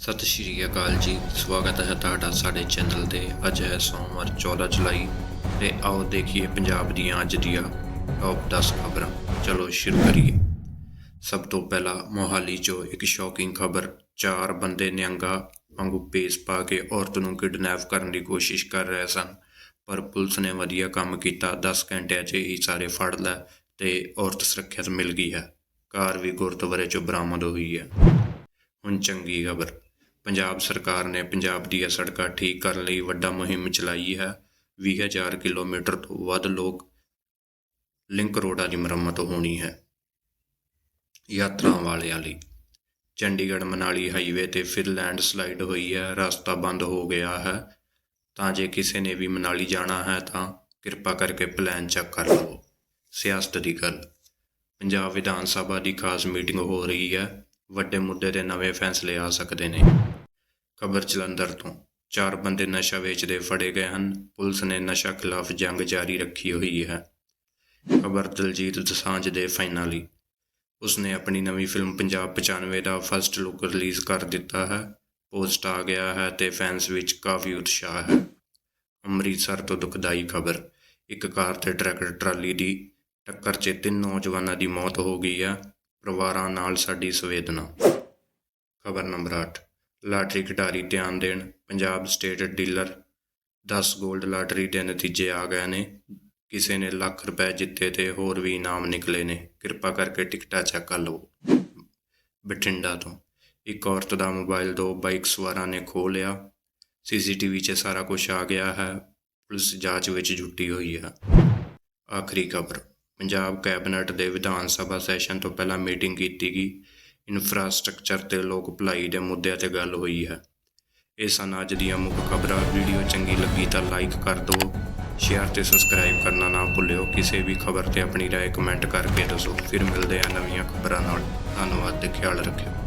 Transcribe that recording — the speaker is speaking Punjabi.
ਸਤਿ ਸ਼੍ਰੀ ਅਕਾਲ ਜੀ। ਸਵਾਗਤ ਹੈ ਤੁਹਾਡਾ ਸਾਡੇ ਚੈਨਲ ਤੇ। ਅੱਜ ਹੈ ਸੋਮਵਾਰ 14 ਜੁਲਾਈ। ਤੇ ਆਓ ਦੇਖੀਏ ਪੰਜਾਬ ਦੀਆਂ ਅੱਜ ਦੀਆਂ ਟੌਪ 10 ਖਬਰਾਂ। ਚਲੋ ਸ਼ੁਰੂ ਕਰੀਏ। ਸਭ ਤੋਂ ਪਹਿਲਾਂ ਮੋਹਾਲੀ 'ਚੋਂ ਇੱਕ ਸ਼ੌਕਿੰਗ ਖਬਰ। ਚਾਰ ਬੰਦੇ ਨਿਹੰਗਾ ਵਾਂਗੂ ਪੇਸ ਪਾ ਕੇ ਔਰਤ ਨੂੰ ਕਿਡਨੈਪ ਕਰਨ ਦੀ ਕੋਸ਼ਿਸ਼ ਕਰ ਰਹੇ ਸਨ। ਪਰ ਪੁਲਿਸ ਨੇ ਵਧੀਆ ਕੰਮ ਕੀਤਾ। 10 ਘੰਟਿਆਂ 'ਚ ਹੀ ਸਾਰੇ ਫੜ ਲਿਆ ਤੇ ਔਰਤ ਸੁਰੱਖਿਅਤ ਮਿਲ ਗਈ ਹੈ। ਕਾਰ ਵੀ ਗੁਰਦੁਆਰੇ 'ਚੋਂ ਬਰਾਮਦ ਹੋਈ ਹੈ। ਹੁਣ ਚੰਗੀ ਖਬਰ। ਪੰਜਾਬ ਸਰਕਾਰ ਨੇ ਪੰਜਾਬ ਦੀਆਂ ਸੜਕਾਂ ਠੀਕ ਕਰਨ ਲਈ ਵੱਡਾ ਮੁਹਿੰਮ ਚਲਾਈ ਹੈ। 20000 ਕਿਲੋਮੀਟਰ ਤੋਂ ਵੱਧ ਲੋਕ ਲਿੰਕ ਰੋਡਾਂ ਦੀ ਮੁਰੰਮਤ ਹੋਣੀ ਹੈ। ਯਾਤਰਾ ਵਾਲਿਆਂ ਲਈ। ਚੰਡੀਗੜ੍ਹ, ਮਨਾਲੀ ਹਾਈਵੇ ਤੇ ਫਿਰ ਲੈਂਡ ਸਲਾਈਡ ਹੋਈ ਹੈ। ਰਸਤਾ ਬੰਦ ਹੋ ਗਿਆ ਹੈ। ਤਾਂ ਜੇ ਕਿਸੇ ਨੇ ਵੀ ਮਨਾਲੀ ਜਾਣਾ ਹੈ ਤਾਂ ਕਿਰਪਾ ਕਰਕੇ ਪਲਾਨ ਚੈੱਕ ਕਰ ਲਵੋ। ਸਿਆਸਤ ਦੀ ਗੱਲ। ਪੰਜਾਬ ਵਿਧਾਨ ਸਭਾ ਦੀ ਖਾਸ ਮੀਟਿੰਗ ਹੋ ਰਹੀ ਹੈ। ਵੱਡੇ ਮੁੱਦੇ ਤੇ ਨਵੇਂ ਫੈਸਲੇ ਆ ਸਕਦੇ ਨੇ। ਖਬਰ ਜਲੰਧਰ ਤੋਂ। ਚਾਰ ਬੰਦੇ ਨਸ਼ਾ ਵੇਚਦੇ ਫੜੇ ਗਏ ਹਨ। ਪੁਲਿਸ ਨੇ ਨਸ਼ਾ ਖਿਲਾਫ ਜੰਗ ਜਾਰੀ ਰੱਖੀ ਹੋਈ ਹੈ। ਖਬਰ ਦਲਜੀਤ ਦਸਾਂਝ ਦੇ ਫਾਈਨਲੀ। ਉਸਨੇ ਆਪਣੀ ਨਵੀਂ ਫਿਲਮ ਪੰਜਾਬ 95 ਦਾ ਫਰਸਟ ਲੁੱਕ ਰਿਲੀਜ਼ ਕਰ ਦਿੱਤਾ ਹੈ। ਪੋਸਟ ਆ ਗਿਆ ਹੈ ਤੇ ਫੈਨਸ ਵਿੱਚ ਕਾਫੀ ਉਤਸ਼ਾਹ ਹੈ। ਅੰਮ੍ਰਿਤਸਰ ਤੋਂ ਦੁਖਦਾਈ ਖਬਰ। ਇੱਕ ਕਾਰ ਤੇ ਟਰੈਕਟਰ ਟਰਾਲੀ ਦੀ ਟੱਕਰ 'ਚ ਤਿੰਨ ਨੌਜਵਾਨਾਂ ਦੀ ਮੌਤ ਹੋ ਗਈ ਹੈ। ਪਰਿਵਾਰਾਂ ਨਾਲ ਸਾਡੀ ਸੰਵੇਦਨਾ। ਖਬਰ ਨੰਬਰ 8 ਲਾਟਰੀ ਖਿਡਾਰੀ ਧਿਆਨ ਦੇਣ। ਪੰਜਾਬ ਸਟੇਟ ਡੀਲਰ 10 골ਡ ਲਾਟਰੀ ਦੇ ਨਤੀਜੇ ਆ ਗਏ ਨੇ। ਕਿਸੇ ਨੇ ਲੱਖ ਰੁਪਏ ਜਿੱਤੇ ਤੇ ਹੋਰ ਵੀ ਇਨਾਮ ਨਿਕਲੇ ਨੇ। ਕਿਰਪਾ ਕਰਕੇ ਟਿਕਟਾਂ ਚੈੱਕ ਕਰ ਲਵੋ ਬਠਿੰਡਾ ਤੋਂ ਇੱਕ ਔਰਤ ਦਾ ਮੋਬਾਈਲ ਦੋ ਬਾਈਕ ਸਵਾਰਾਂ ਨੇ ਖੋਹ ਲਿਆ। ਸੀਸੀਟੀਵੀ 'ਚ ਸਾਰਾ ਕੁਝ ਆ ਗਿਆ ਹੈ। ਪੁਲਿਸ ਜਾਂਚ ਵਿੱਚ ਜੁਟੀ ਹੋਈ ਹੈ। ਆਖਰੀ ਖਬਰ, ਪੰਜਾਬ ਕੈਬਨਿਟ ਦੇ ਵਿਧਾਨ ਸਭਾ ਸੈਸ਼ਨ ਤੋਂ ਪਹਿਲਾਂ ਮੀਟਿੰਗ ਕੀਤੀ ਗਈ। ਇਨਫਰਾਸਟ੍ਰਕਚਰ ਤੇ ਲੋਕ ਭਲਾਈ ਦੇ ਮੁੱਦਿਆਂ ਤੇ ਗੱਲ ਹੋਈ ਹੈ ਇਹ ਸਨ ਅੱਜ ਦੀਆਂ ਮੁੱਖ ਖਬਰਾਂ ਵੀਡੀਓ ਚੰਗੀ ਲੱਗੀ ਤਾਂ ਲਾਈਕ ਕਰ ਦਿਓ ਸ਼ੇਅਰ ਤੇ ਸਬਸਕ੍ਰਾਈਬ ਕਰਨਾ ਨਾ ਭੁੱਲਿਓ ਕਿਸੇ ਵੀ ਖਬਰ ਤੇ ਆਪਣੀ رائے ਕਮੈਂਟ ਕਰਕੇ ਦੱਸੋ ਫਿਰ ਮਿਲਦੇ ਆ ਨਵੀਆਂ ਖਬਰਾਂ ਨਾਲ ਧੰਨਵਾਦ ਤੇ ਖਿਆਲ ਰੱਖਿਓ